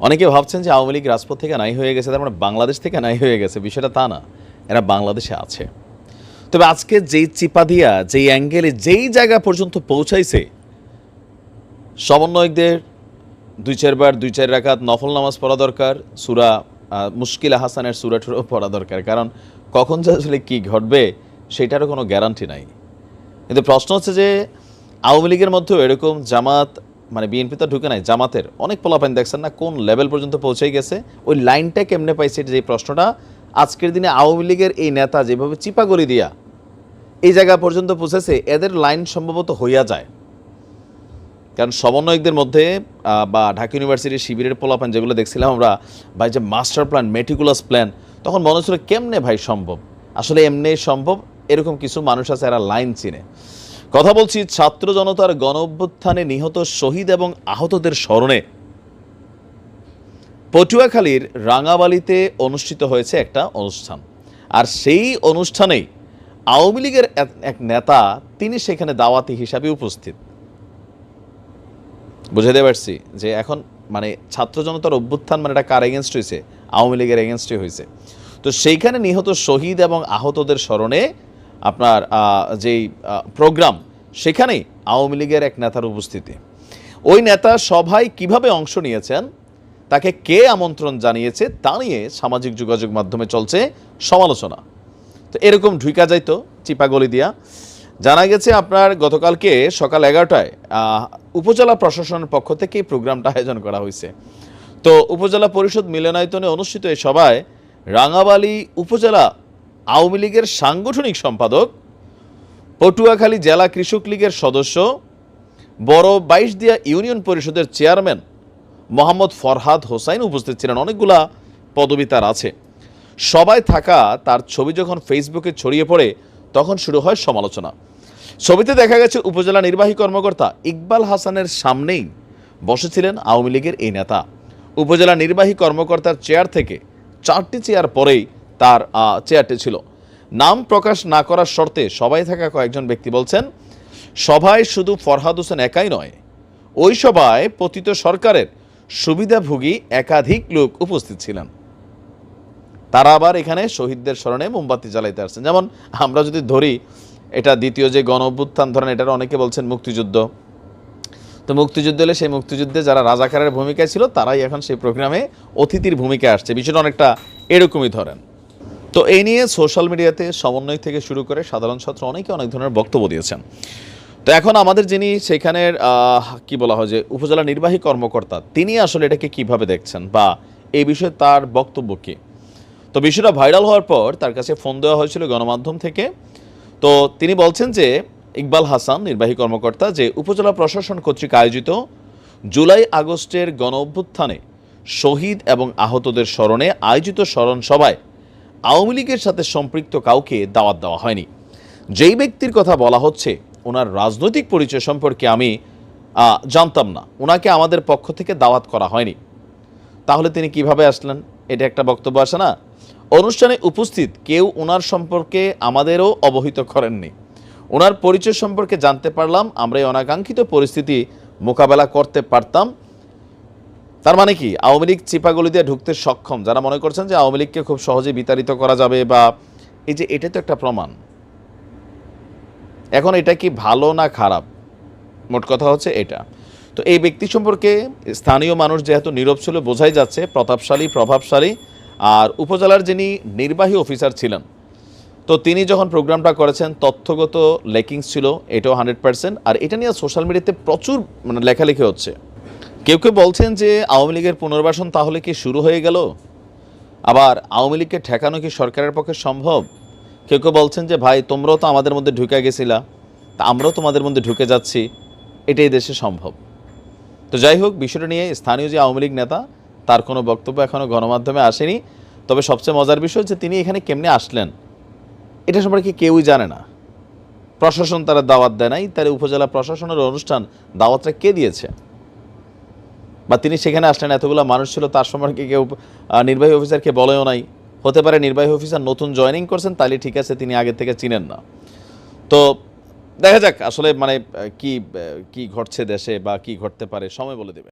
অনেকে ভাবছেন যে আওয়ামী লীগ রাজপথ থেকে নাই হয়ে গেছে, তার মানে বাংলাদেশ থেকে নাই হয়ে গেছে, বিষয়টা তা না। এরা বাংলাদেশে আছে। তবে আজকে যেই চিপা দিয়া, যেই অ্যাঙ্গেলে, যেই জায়গা পর্যন্ত পৌঁছাইছে, সমন্বয়কদের দুই চারবার, দুই চার রাকাত নফল নামাজ পড়া দরকার, সুরা মুশকিলা হাসানের সুরাটুরও পড়া দরকার। কারণ কখন যে আসলে কী ঘটবে, সেটারও কোনো গ্যারান্টি নাই। কিন্তু প্রশ্ন হচ্ছে যে, আওয়ামী লীগের মধ্যেও এরকম জামাত মানে বিএনপি তো ঢুকে নাই, জামাতের। অনেক পোলাপাইন দেখছেন না কোন লেভেল পর্যন্ত পৌঁছে গেছে। ওই লাইনটা কেমনে পাইছে যে প্রশ্নটা? আজকের দিনে আওয়ামী লীগের এই নেতা যেভাবে চিপাগড়ি দিয়া এই জায়গা পর্যন্ত পৌঁছেছে, এদের লাইন সম্ভবত হইয়া যায়। কারণ সমন্বয়কদের মধ্যে বা ঢাকা ইউনিভার্সিটির শিবিরের পোলাপান যেগুলো দেখছিলাম আমরা, ভাই যে মাস্টার প্ল্যান মেটিকুলাস প্ল্যান তখন মনে হচ্ছিল কেমনে ভাই সম্ভব? আসলে এমনি সম্ভব? এরকম কিছু মানুষ আছে, এরা লাইন চিনে। কথা বলছি ছাত্র জনতার গণ অভ্যুত্থানে নিহত শহীদ এবং আহতদের স্মরণে। পটুয়াখালীর রাঙাবালিতে অনুষ্ঠিত হয়েছে একটা অনুষ্ঠান। আর সেই অনুষ্ঠানেই আওয়ামী লীগের এক- নেতা তিনি সেখানে দাওয়াতি হিসাবে উপস্থিত। বুঝাতে পারছি যে এখন মানে ছাত্র জনতার অভ্যুত্থান মানে এটা কার এগেনস্ট হয়েছে? আওয়ামী লীগের এগেনস্টে হয়েছে। তো সেইখানে নিহত শহীদ এবং আহতদের স্মরণে আপনার যেই প্রোগ্রাম, সেখানেই আওয়ামী লীগের এক নেতার উপস্থিতি। ওই নেতা সভায় কীভাবে অংশ নিয়েছেন, তাকে কে আমন্ত্রণ জানিয়েছে, তা নিয়ে সামাজিক যোগাযোগ মাধ্যমে চলছে সমালোচনা। তো এরকম ঢুইকা যাইতো চিপাগলি দিয়া। জানা গেছে আপনার, গতকালকে সকাল এগারোটায় উপজেলা প্রশাসনের পক্ষ থেকে প্রোগ্রামটা আয়োজন করা হয়েছে তো উপজেলা পরিষদ মিলনায়তনে অনুষ্ঠিত এই সভায় রাঙাবালি উপজেলা আওয়ামী লীগের সাংগঠনিক সম্পাদক, পটুয়াখালী জেলা কৃষক লীগের সদস্য, বড় বাইশ দিয়া ইউনিয়ন পরিষদের চেয়ারম্যান মোহাম্মদ ফরহাদ হোসাইন উপস্থিত ছিলেন। অনেকগুলা পদবি তার আছে। সবাই থাকা তার ছবি যখন ফেসবুকে ছড়িয়ে পড়ে, তখন শুরু হয় সমালোচনা। ছবিতে দেখা গেছে উপজেলা নির্বাহী কর্মকর্তা ইকবাল হাসানের সামনেই বসেছিলেন আওয়ামী লীগের এই নেতা। উপজেলা নির্বাহী কর্মকর্তার চেয়ার থেকে চারটি চেয়ার পরেই তার চেয়ারটি ছিল। নাম প্রকাশ না করার শর্তে সবাই থাকা কয়েকজন ব্যক্তি বলছেন, সভায় শুধু ফরহাদ হোসেন একাই নয়, ওই সভায় পতিত সরকারের সুবিধাভোগী একাধিক লোক উপস্থিত ছিলেন। তারা আবার এখানে শহীদদের স্মরণে মোমবাতি জ্বালাইতে আসছেন। যেমন আমরা যদি ধরি, এটা দ্বিতীয় যে গণ অভ্যুত্থান ধরেন, এটার অনেকে বলছেন মুক্তিযুদ্ধ। তো মুক্তিযুদ্ধ হলে সেই মুক্তিযুদ্ধে যারা রাজাকারের ভূমিকায় ছিল, তারাই এখন সেই প্রোগ্রামে অতিথির ভূমিকায় আসছে। বিষয়টা অনেকটা এরকমই ধরেন। তো এই নিয়ে সোশ্যাল মিডিয়াতে সমন্বয় থেকে শুরু করে সাধারণ ছাত্র অনেকে অনেক ধরনের বক্তব্য দিয়েছেন। তো এখন আমাদের যিনি সেখানের কি বলা হয় যে, উপজেলা নির্বাহী কর্মকর্তা, তিনি আসলে এটাকে কীভাবে দেখছেন বা এই বিষয়ে তার বক্তব্য কী? তো বিষয়টা ভাইরাল হওয়ার পর তার কাছে ফোন দেওয়া হয়েছিল গণমাধ্যম থেকে। তো তিনি বলছেন যে, ইকবাল হাসান, নির্বাহী কর্মকর্তা, যে উপজেলা প্রশাসন কর্তৃক আয়োজিত জুলাই আগস্টের গণ অভ্যুত্থানে শহীদ এবং আহতদের স্মরণে আয়োজিত স্মরণ সভায় আওয়ামী লীগের সাথে সম্পৃক্ত কাউকে দাওয়াত দেওয়া হয়নি। যেই ব্যক্তির কথা বলা হচ্ছে, ওনার রাজনৈতিক পরিচয় সম্পর্কে আমি জানতাম না। ওনাকে আমাদের পক্ষ থেকে দাওয়াত করা হয়নি। তাহলে তিনি কীভাবে আসলেন? এটা একটা বক্তব্য আসে না? অনুষ্ঠানে উপস্থিত কেউ ওনার সম্পর্কে আমাদেরও অবহিত করেননি। ওনার পরিচয় সম্পর্কে জানতে পারলাম আমরা এই অনাকাঙ্ক্ষিত পরিস্থিতি মোকাবেলা করতে পারতাম। তার মানে কি? আওয়ামী লীগ চিপাগলি দিয়ে ঢুকতে সক্ষম। যারা মনে করছেন যে আওয়ামী লীগকে খুব সহজে বিতাড়িত করা যাবে বা এই যে এটা তো একটা প্রমাণ। এখন এটা কি ভালো না খারাপ? মোট কথা হচ্ছে এটা। তো এই ব্যক্তি সম্পর্কে স্থানীয় মানুষ যেহেতু নীরব ছিল, বোঝাই যাচ্ছে প্রতাপশালী, প্রভাবশালী। আর উপজেলার যিনি নির্বাহী অফিসার ছিলেন, তো তিনি যখন প্রোগ্রামটা করেছেন, তথ্যগত লেকিংস ছিল, এটাও হান্ড্রেড পার্সেন্ট আর এটা নিয়ে সোশ্যাল মিডিয়াতে প্রচুর মানে লেখালেখি হচ্ছে। কেউ কেউ বলছেন যে আওয়ামী লীগের পুনর্বাসন তাহলে কি শুরু হয়ে গেল? আবার আওয়ামী লীগকে ঠেকানো কি সরকারের পক্ষে সম্ভব? কেউ কেউ বলছেন যে, ভাই, তোমরাও তো আমাদের মধ্যে ঢুকে গেছিলা। তা আমরাও তোমাদের মধ্যে ঢুকে যাচ্ছি। এটাই দেশে সম্ভব। তো যাই হোক, বিষয়টা নিয়ে স্থানীয় যে আওয়ামী লীগ নেতা, তার কোনো বক্তব্য এখনও গণমাধ্যমে আসেনি। তবে সবচেয়ে মজার বিষয় যে তিনি এখানে কেমনে আসলেন? এটা সম্পর্কে কেউই জানে না। প্রশাসন তারা দাওয়াত দেয় নাই। তার উপজেলা প্রশাসনের অনুষ্ঠান দাওয়াতটা কে দিয়েছে? বা তিনি সেখানে আসলেন, এতগুলো মানুষ ছিল, তার সম্পর্কে কেউ নির্বাহী অফিসারকে বলেও নাই। হতে পারে নির্বাহী অফিসার নতুন জয়নিং করছেন, তাহলে ঠিক আছে, তিনি আগে থেকে চিনেন না। তো দেখা যাক, আসলে মানে কি কি ঘটছে দেশে বা কি ঘটতে পারে, সময় বলে দেবে।